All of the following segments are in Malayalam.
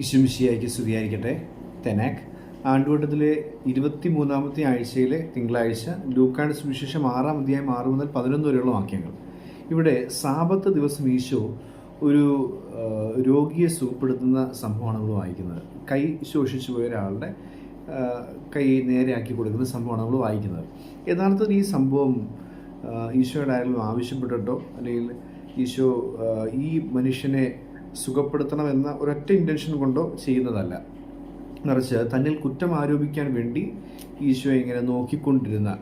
ഈശ്വമിശിയായിക്ക് സ്തുതിയായിരിക്കട്ടെ. തെനാക്. ആണ്ടുവട്ടത്തിലെ ഇരുപത്തി മൂന്നാമത്തെ ആഴ്ചയിലെ തിങ്കളാഴ്ച ലൂക്കാട് സുവിശേഷം ആറാം അധ്യായം ആറ് മുതൽ പതിനൊന്ന് വരെയുള്ള വാക്യങ്ങൾ. ഇവിടെ സാപത്ത് ദിവസം ഈശോ ഒരു രോഗിയെ സുഖപ്പെടുത്തുന്ന സംഭവമാണ് നമ്മൾ വായിക്കുന്നത്. കൈ ശോഷിച്ചു പോയ ഒരാളുടെ കൈ നേരെയാക്കി കൊടുക്കുന്ന സംഭവമാണ് നമ്മൾ വായിക്കുന്നത്. യഥാർത്ഥത്തിൽ ഈ സംഭവം ഈശോയുടെ ആരെങ്കിലും ആവശ്യപ്പെട്ടിട്ടോ അല്ലെങ്കിൽ ഈശോ ഈ മനുഷ്യനെ സുഖപ്പെടുത്തണം എന്ന ഒരൊറ്റ ഇന്റൻഷൻ കൊണ്ടോ ചെയ്യുന്നതല്ല. മറിച്ച് തന്നിൽ കുറ്റം ആരോപിക്കാൻ വേണ്ടി ഈശോ ഇങ്ങനെ നോക്കിക്കൊണ്ടിരുന്ന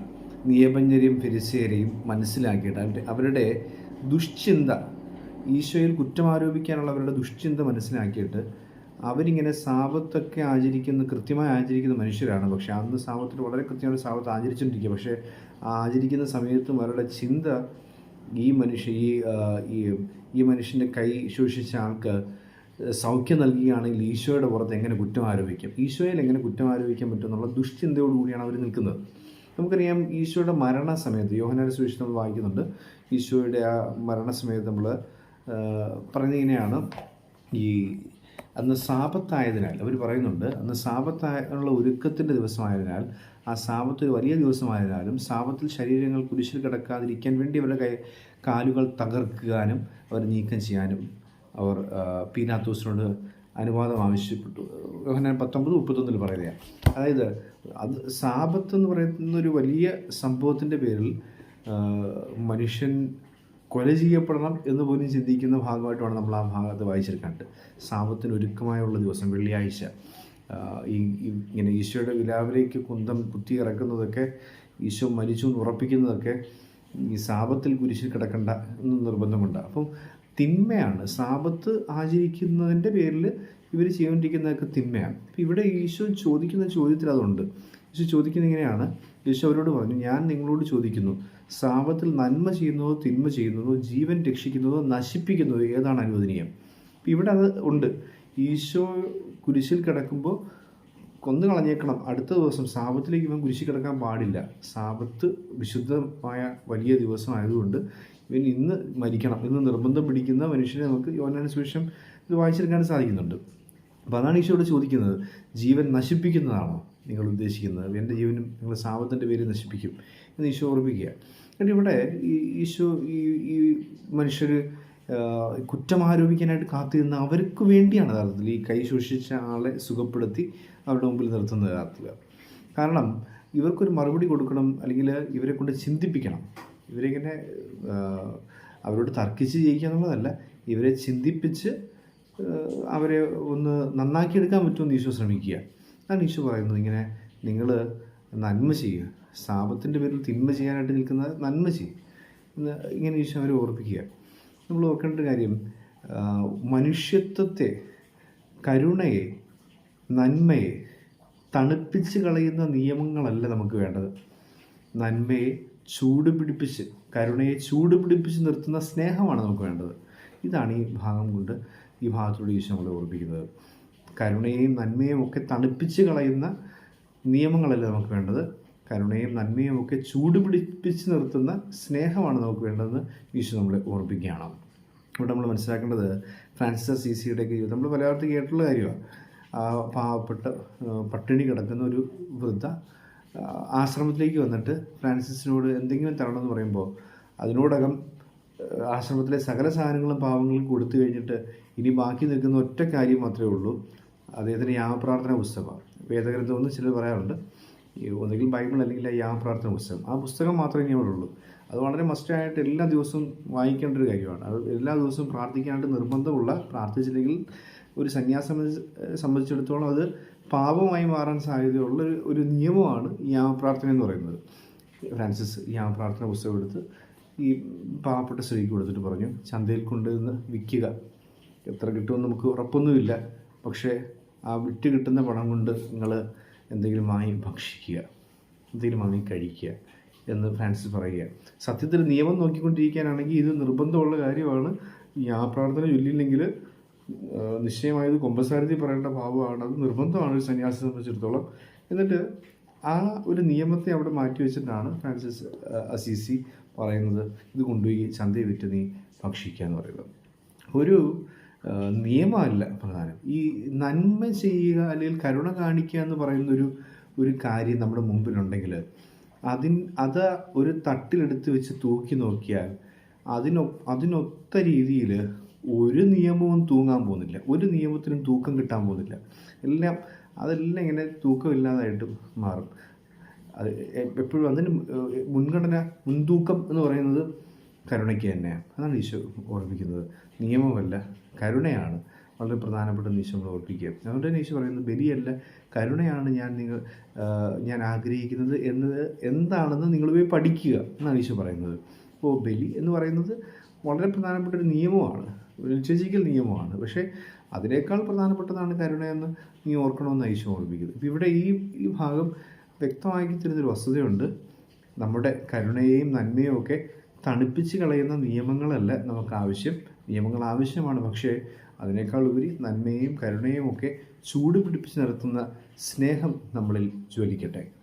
നിയമജ്ഞരെയും ഫെരിസേരെയും മനസ്സിലാക്കിയിട്ട് അവരുടെ ദുശ്ചിന്ത ഈശോയിൽ കുറ്റം ആരോപിക്കാനുള്ള അവരുടെ ദുഷ്ചിന്ത മനസ്സിലാക്കിയിട്ട് അവരിങ്ങനെ സാപത്തൊക്കെ ആചരിക്കുന്ന കൃത്യമായി ആചരിക്കുന്ന മനുഷ്യരാണ്. പക്ഷേ അന്ന് സാപത്തിൽ വളരെ കൃത്യമായി സാപത്ത് ആചരിച്ചുകൊണ്ടിരിക്കുക പക്ഷേ ആചരിക്കുന്ന സമയത്തും അവരുടെ ചിന്ത ഈ മനുഷ്യ ഈ ഈ മനുഷ്യന്റെ കൈ ശോഷിച്ച ആൾക്ക് സൗഖ്യം നൽകുകയാണെങ്കിൽ ഈശോയുടെ പുറത്ത് എങ്ങനെ കുറ്റം ആരോപിക്കും? ഈശോയിൽ എങ്ങനെ കുറ്റം ആരോപിക്കാൻ പറ്റും എന്നുള്ള ദുഷ്ചിന്തയോടുകൂടിയാണ് അവർ നിൽക്കുന്നത്. നമുക്കറിയാം ഈശോയുടെ മരണസമയത്ത് യോഹനാന്റെ സുവിശേഷം നമ്മൾ വായിക്കുന്നുണ്ട് ഈശോയുടെ ആ മരണസമയത്ത് നമ്മൾ പറഞ്ഞിങ്ങനെയാണ് ഈ അന്ന് സാപത്തായതിനാൽ അവർ പറയുന്നുണ്ട് അന്ന് സാപത്തായുള്ള ഒരുക്കത്തിന്റെ ദിവസമായതിനാൽ ആ സാപത്ത് ഒരു വലിയ ദിവസമായതിനാലും സാപത്തിൽ ശരീരങ്ങൾ കുരിശിൽ കിടക്കാതിരിക്കാൻ വേണ്ടി അവരുടെ കൈ കാലുകൾ തകർക്കാനും അവർ നീക്കം ചെയ്യാനും അവർ പീനാത്തൂസിനോട് അനുവാദം ആവശ്യപ്പെട്ടു. യോഹന്നാൻ പത്തൊമ്പത് മുപ്പത്തൊന്നിൽ പറയുകയാണ്. അതായത് അത് സാപത്ത് എന്ന് പറയുന്ന ഒരു വലിയ സംഭവത്തിന്റെ പേരിൽ മനുഷ്യൻ കൊല ചെയ്യപ്പെടണം എന്ന് പോലും ചിന്തിക്കുന്ന ഭാഗമായിട്ടാണ് നമ്മൾ ആ ഭാഗത്ത് വായിച്ചെടുക്കാണ്ട് സാപത്തിന് ഒരുക്കമായുള്ള ദിവസം വെള്ളിയാഴ്ച. ഈ ഇങ്ങനെ ഈശോയുടെ വിലാവിലേക്ക് കുന്തം കുത്തി ഇറക്കുന്നതൊക്കെ ഈശോ മരിച്ചു എന്ന് ഉറപ്പിക്കുന്നതൊക്കെ ഈ സാപത്തിൽ കുരിശിൽ കിടക്കണ്ട എന്ന് നിർബന്ധമുണ്ട്. അപ്പം തിന്മയാണ്. സാപത്ത് ആചരിക്കുന്നതിന്റെ പേരിൽ ഇവർ ചെയ്തുകൊണ്ടിരിക്കുന്നതൊക്കെ തിന്മയാണ്. അപ്പം ഇവിടെ ഈശോ ചോദിക്കുന്ന ചോദ്യത്തിൽ അതുണ്ട്. ഈശോ ചോദിക്കുന്ന ഇങ്ങനെയാണ്. ഈശോ അവരോട് പറഞ്ഞു ഞാൻ നിങ്ങളോട് ചോദിക്കുന്നു സാപത്തിൽ നന്മ ചെയ്യുന്നതോ തിന്മ ചെയ്യുന്നതോ ജീവൻ രക്ഷിക്കുന്നതോ നശിപ്പിക്കുന്നതോ ഏതാണ് അനുവദനീയം? ഇവിടെ അത് ഉണ്ട്. ഈശോ കുരിശിൽ കിടക്കുമ്പോൾ കൊന്നു കളഞ്ഞേക്കണം. അടുത്ത ദിവസം സാപത്തിലേക്ക് ഇവൻ കുരിശിൽ കിടക്കാൻ പാടില്ല. സാപത്ത് വിശുദ്ധമായ വലിയ ദിവസമായതുകൊണ്ട് ഇവൻ ഇന്ന് മരിക്കണം. ഇന്ന് നിർബന്ധം പിടിക്കുന്ന മനുഷ്യനെ നമുക്ക് യോനാന സുവിശേഷം ഇത് വായിച്ചെടുക്കാൻ സാധിക്കുന്നുണ്ട്. അപ്പോൾ അതാണ് ഈശോയോട് ചോദിക്കുന്നത്. ജീവൻ നശിപ്പിക്കുന്നതാണോ നിങ്ങൾ ഉദ്ദേശിക്കുന്നത്? എന്റെ ജീവനും നിങ്ങൾ സാപത്തിന്റെ പേര് നശിപ്പിക്കും എന്ന് ഈശോ ഓർമ്മിക്കുക. എന്നിട്ട് ഇവിടെ ഈ ഈശോ ഈ ഈ മനുഷ്യർ കുറ്റം ആരോപിക്കാനായിട്ട് കാത്തിരുന്ന അവർക്ക് വേണ്ടിയാണ് യഥാർത്ഥത്തിൽ ഈ കൈ ശോഷിച്ച ആളെ സുഖപ്പെടുത്തി അവരുടെ മുമ്പിൽ നിർത്തുന്നത് യഥാർത്ഥത്തിൽ. കാരണം ഇവർക്കൊരു മറുപടി കൊടുക്കണം അല്ലെങ്കിൽ ഇവരെ കൊണ്ട് ചിന്തിപ്പിക്കണം. ഇവരിങ്ങനെ അവരോട് തർക്കിച്ച് ജയിക്കുക എന്നുള്ളതല്ല ഇവരെ ചിന്തിപ്പിച്ച് അവരെ ഒന്ന് നന്നാക്കിയെടുക്കാൻ പറ്റുമെന്ന് ഈശോ ശ്രമിക്കുക. അതാണ് ഈശോ പറയുന്നത്. ഇങ്ങനെ നിങ്ങൾ നന്മ ചെയ്യുക. സാപത്തിന്റെ പേരിൽ തിന്മ ചെയ്യാനായിട്ട് നിൽക്കുന്നത് നന്മ ചെയ്യുക. ഇങ്ങനെ ഈശോ അവരെ ഓർപ്പിക്കുക. നമ്മൾ ഓർക്കേണ്ട കാര്യം മനുഷ്യത്വത്തെ കരുണയെ നന്മയെ തണുപ്പിച്ച് കളയുന്ന നിയമങ്ങളല്ല നമുക്ക് വേണ്ടത്. നന്മയെ ചൂട് പിടിപ്പിച്ച് കരുണയെ ചൂട് പിടിപ്പിച്ച് നിർത്തുന്ന സ്നേഹമാണ് നമുക്ക് വേണ്ടത്. ഇതാണ് ഈ ഭാഗം കൊണ്ട് ഈ ഭാഗത്തോട് ഈശോ നമ്മളെ ഓർപ്പിക്കുന്നത് കരുണയെയും നന്മയും ഒക്കെ തണുപ്പിച്ച് കളയുന്ന നിയമങ്ങളല്ല നമുക്ക് വേണ്ടത്? കരുണയും നന്മയും ഒക്കെ ചൂടുപിടിപ്പിച്ച് നിർത്തുന്ന സ്നേഹമാണ് നമുക്ക് വേണ്ടതെന്ന് ഈശോ നമ്മളെ ഓർമ്മിപ്പിക്കുകയാണ് ഇവിടെ നമ്മൾ മനസ്സിലാക്കേണ്ടത് ഫ്രാൻസിസ് സി സിയുടെ ജീവിതം. നമ്മൾ പലയിടത്ത് കേട്ടിട്ടുള്ള കാര്യമാണ്. പാവപ്പെട്ട പട്ടിണി കിടക്കുന്ന ഒരു വൃദ്ധ ആശ്രമത്തിലേക്ക് വന്നിട്ട് ഫ്രാൻസിസിനോട് എന്തെങ്കിലും തരണമെന്ന് പറയുമ്പോൾ അതിനോടകം ആശ്രമത്തിലെ സകല സാധനങ്ങളും പാവങ്ങളും കൊടുത്തു കഴിഞ്ഞിട്ട് ഇനി ബാക്കി നിൽക്കുന്ന ഒറ്റ കാര്യം മാത്രമേ ഉള്ളൂ. അദ്ദേഹത്തിന്റെ യാമപ്രാർത്ഥന പുസ്തകമാണ്. വേദഗ്രന്ഥം എന്ന് ചിലർ പറയാറുണ്ട്. ഒന്നുകിൽ ബൈബിൾ അല്ലെങ്കിൽ ആ യാമപ്രാർത്ഥന പുസ്തകം. ആ പുസ്തകം മാത്രമേ ഇനി അവിടെ ഉള്ളൂ. അത് വളരെ മസ്റ്റായിട്ട് എല്ലാ ദിവസവും വായിക്കേണ്ട ഒരു കാര്യമാണ്. അത് എല്ലാ ദിവസവും പ്രാർത്ഥിക്കാനായിട്ട് നിർബന്ധമുള്ള പ്രാർത്ഥിച്ചില്ലെങ്കിൽ ഒരു സന്യാസം സംബന്ധിച്ചിടത്തോളം അത് പാപമായി മാറാൻ സാധ്യതയുള്ള ഒരു നിയമമാണ് ഈ യാമപ്രാർത്ഥന എന്ന് പറയുന്നത്. ഫ്രാൻസിസ് ഈ യാമപ്രാർത്ഥന പുസ്തകം എടുത്ത് ഈ പാവപ്പെട്ട സ്ത്രീക്ക് കൊടുത്തിട്ട് പറഞ്ഞു ചന്തയിൽ കൊണ്ടുവന്ന് വിൽക്കുക. എത്ര കിട്ടുമെന്ന് നമുക്ക് ഉറപ്പൊന്നുമില്ല. പക്ഷേ ആ വിറ്റ് കിട്ടുന്ന പണം കൊണ്ട് നിങ്ങൾ എന്തെങ്കിലും വാങ്ങി ഭക്ഷിക്കുക എന്തെങ്കിലും വാങ്ങി കഴിക്കുക എന്ന് ഫ്രാൻസിസ് പറയുക. സത്യത്തിൽ നിയമം നോക്കിക്കൊണ്ടിരിക്കാനാണെങ്കിൽ ഇത് നിർബന്ധമുള്ള കാര്യമാണ്. ആ പ്രാർത്ഥന ചൊല്ലിയില്ലെങ്കിൽ നിശ്ചയമായത് കൊമ്പസാരത്തിൽ പറയേണ്ട ഭാവമാണ് അത് നിർബന്ധമാണ് ഒരു സന്യാസിയെ സംബന്ധിച്ചിടത്തോളം. എന്നിട്ട് ആ ഒരു നിയമത്തെ അവിടെ മാറ്റി വെച്ചിട്ടാണ് ഫ്രാൻസിസ് അസീസി പറയുന്നത് ഇത് കൊണ്ടുപോയി ചന്തയിൽ വിറ്റ് നീ ഭക്ഷിക്കുക എന്ന് പറയുന്നത്. ഒരു നിയമമല്ല പ്രധാനം. ഈ നന്മ ചെയ്യുക അല്ലെങ്കിൽ കരുണ കാണിക്കുക എന്ന് പറയുന്നൊരു ഒരു കാര്യം നമ്മുടെ മുമ്പിലുണ്ടെങ്കിൽ അതിൻ അത് ഒരു തട്ടിലെടുത്ത് വെച്ച് തൂക്കി നോക്കിയാൽ അതിനൊ അതിനൊത്ത രീതിയിൽ ഒരു നിയമവും തൂങ്ങാൻ പോകുന്നില്ല. ഒരു നിയമത്തിനും തൂക്കം കിട്ടാൻ പോകുന്നില്ല. എല്ലാം അതെല്ലാം ഇങ്ങനെ തൂക്കമില്ലാതായിട്ട് മാറും. അത് എപ്പോഴും അതിന് മുൻഗണന മുൻതൂക്കം എന്ന് പറയുന്നത് കരുണയ്ക്ക് തന്നെയാണ് അതാണ് ഈശോ ഓർമ്മിക്കുന്നത്. നിയമമല്ല കരുണയാണ്. വളരെ പ്രധാനപ്പെട്ട ഈശോ നമ്മൾ ഓർപ്പിക്കുക. അതുകൊണ്ട് തന്നെ ഈശോ പറയുന്നത് ബലിയല്ല കരുണയാണ് ഞാൻ നിങ്ങൾ ഞാൻ ആഗ്രഹിക്കുന്നത് എന്നത് എന്താണെന്ന് നിങ്ങൾ പോയി പഠിക്കുക എന്നാണ് ഈശോ പറയുന്നത്. അപ്പോൾ ബലി എന്ന് പറയുന്നത് വളരെ പ്രധാനപ്പെട്ട ഒരു നിയമമാണ്. വിശ്വസിക്കൽ നിയമമാണ്. പക്ഷേ അതിനേക്കാൾ പ്രധാനപ്പെട്ടതാണ് കരുണയെന്ന് നീ ഓർക്കണമെന്ന് ഈശോ ഓർമ്മിക്കുന്നത് ഇപ്പം ഇവിടെ ഈ ഈ ഭാഗം വ്യക്തമാക്കി തരുന്നൊരു വസ്തുതയുണ്ട്. നമ്മുടെ കരുണയെയും നന്മയും ഒക്കെ തണുപ്പിച്ച് കളയുന്ന നിയമങ്ങളല്ല നമുക്ക് ആവശ്യം നിയമങ്ങൾ ആവശ്യമാണ്. പക്ഷേ അതിനേക്കാൾ ഉപരി നന്മയും കരുണയും ഒക്കെ ചൂട് പിടിപ്പിച്ച് നിർത്തുന്ന സ്നേഹം നമ്മളിൽ ജ്വലിക്കട്ടെ.